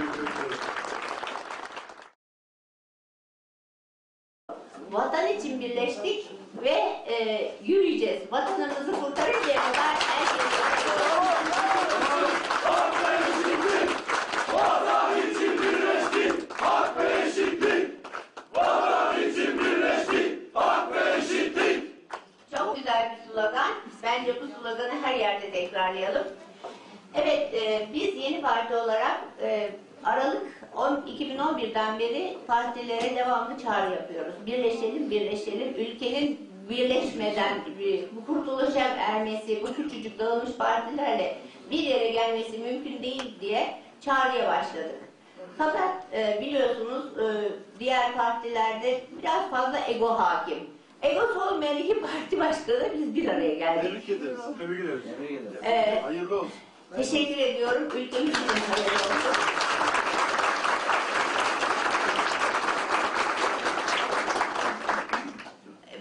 teşekkür ederim. Vatan için birleştik ve e, yürüyeceğiz. Vatanımızı kurtarıncaya kadar her şeyi Çok güzel bir slogan. Bence bu sloganı her yerde tekrarlayalım. Evet, e, biz yeni parti olarak e, Aralık 10, 2011'den beri partilere devamlı çağrı yapıyoruz. Birleşelim, birleşelim. Ülkenin birleşmeden, bir- bu kurtuluşa ermesi, bu küçücük dağılmış partilerle bir yere gelmesi mümkün değil diye çağrıya başladık. Fakat e, biliyorsunuz e, diğer partilerde biraz fazla ego hakim. Egosu olmayan iki parti başkanı biz bir araya geldik. Tebrik ederiz. Tebrik ederiz. E, Hayırlı olsun. Teşekkür ediyorum. Ülkemiz için hayırlı olsun.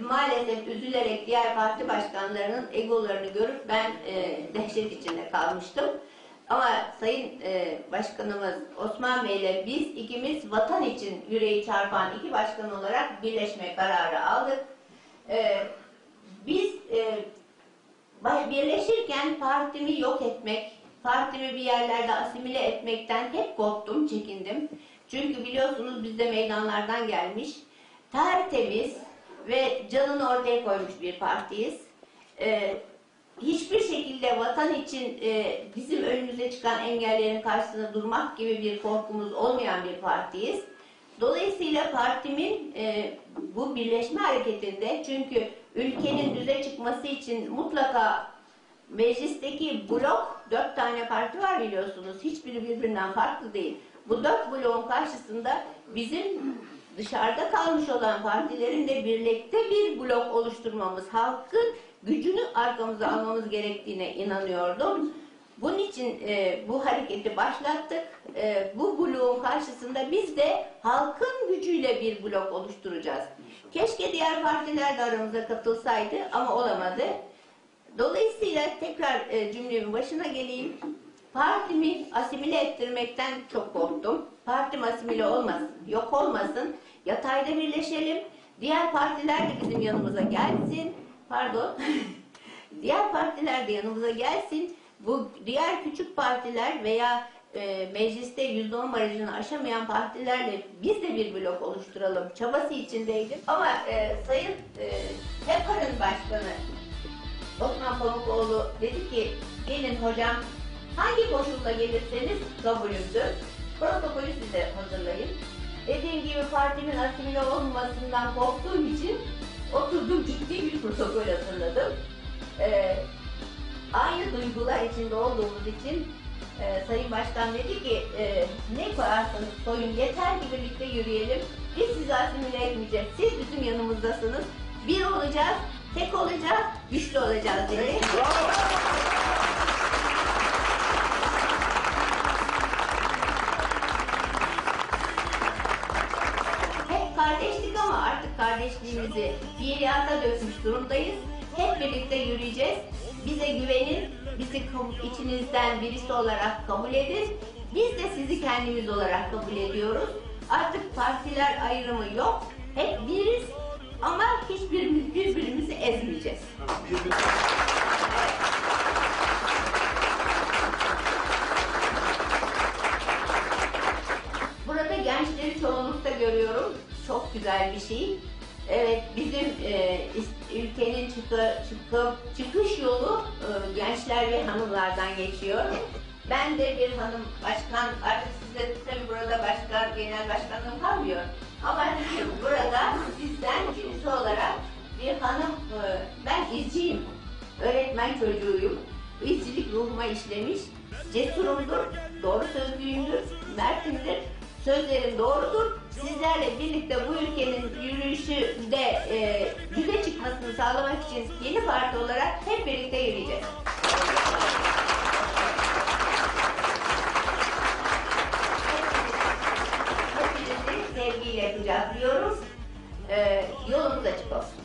Maalesef üzülerek diğer parti başkanlarının egolarını görüp ben e, dehşet içinde kalmıştım. Ama Sayın e, Başkanımız Osman Bey ile biz ikimiz vatan için yüreği çarpan iki başkan olarak birleşme kararı aldık. E, biz e, Birleşirken partimi yok etmek, partimi bir yerlerde asimile etmekten hep korktum, çekindim. Çünkü biliyorsunuz biz de meydanlardan gelmiş, tertemiz ve canını ortaya koymuş bir partiyiz. Ee, hiçbir şekilde vatan için e, bizim önümüze çıkan engellerin karşısında durmak gibi bir korkumuz olmayan bir partiyiz. Dolayısıyla partimin e, bu birleşme hareketinde çünkü ülkenin düze çıkması için mutlaka meclisteki blok dört tane parti var biliyorsunuz. Hiçbiri birbirinden farklı değil. Bu dört bloğun karşısında bizim dışarıda kalmış olan partilerin de birlikte bir blok oluşturmamız, halkın gücünü arkamıza almamız gerektiğine inanıyordum. Bunun için e, bu hareketi başlattık. E, bu bloğun karşısında biz de halkın gücüyle bir blok oluşturacağız. Keşke diğer partiler de aramıza katılsaydı ama olamadı. Dolayısıyla tekrar e, cümlemin başına geleyim. Partimi asimile ettirmekten çok korktum. Partim asimile olmasın, yok olmasın. Yatayda birleşelim. Diğer partiler de bizim yanımıza gelsin. Pardon. diğer partiler de yanımıza gelsin. Bu diğer küçük partiler veya e, mecliste yüzde on barajını aşamayan partilerle biz de bir blok oluşturalım çabası içindeydim. Ama e, Sayın e, HEPAR'ın başkanı Osman Pamukoğlu dedi ki gelin hocam hangi koşulla gelirseniz kabulümdür. Protokolü size hazırlayın. Dediğim gibi partimin asimile olmasından korktuğum için oturdum ciddi bir protokol hazırladım. Ee, aynı duygular içinde olduğumuz için e, Sayın Başkan dedi ki e, ne koyarsanız koyun yeter ki birlikte yürüyelim. Biz sizi asimile etmeyeceğiz. Siz bizim yanımızdasınız. Bir olacağız, tek olacağız, güçlü olacağız dedi. Hep kardeşlik ama artık kardeşliğimizi fiiliyata dökmüş durumdayız. Hep birlikte yürüyeceğiz. Bize güvenin, bizi içinizden birisi olarak kabul edin. Biz de sizi kendimiz olarak kabul ediyoruz. Artık partiler ayrımı yok. Hep biriz ama hiçbirimiz birbirimizi ezmeyeceğiz. Burada gençleri çoğunlukta görüyorum. Çok güzel bir şey. Evet, bizim e, ülkenin çıkı, çıkı, çıkış yolu e, gençler ve hanımlardan geçiyor. Ben de bir hanım başkan, artık size tabii burada başkan, genel başkanlığım kalmıyor. Ama burada sizden birisi olarak bir hanım, e, ben izciyim, öğretmen çocuğuyum. İzcilik ruhuma işlemiş, cesurumdur, doğru sözlüyümdür, mertimdir. sözlerim doğrudur. Sizlerle birlikte bu ülkenin yürüyüşünde e, düze çıkmasını sağlamak için yeni parti olarak hep birlikte yürüyeceğiz. Hepinizi sevgiyle kucaklıyorum. Ee, yolunuz açık olsun.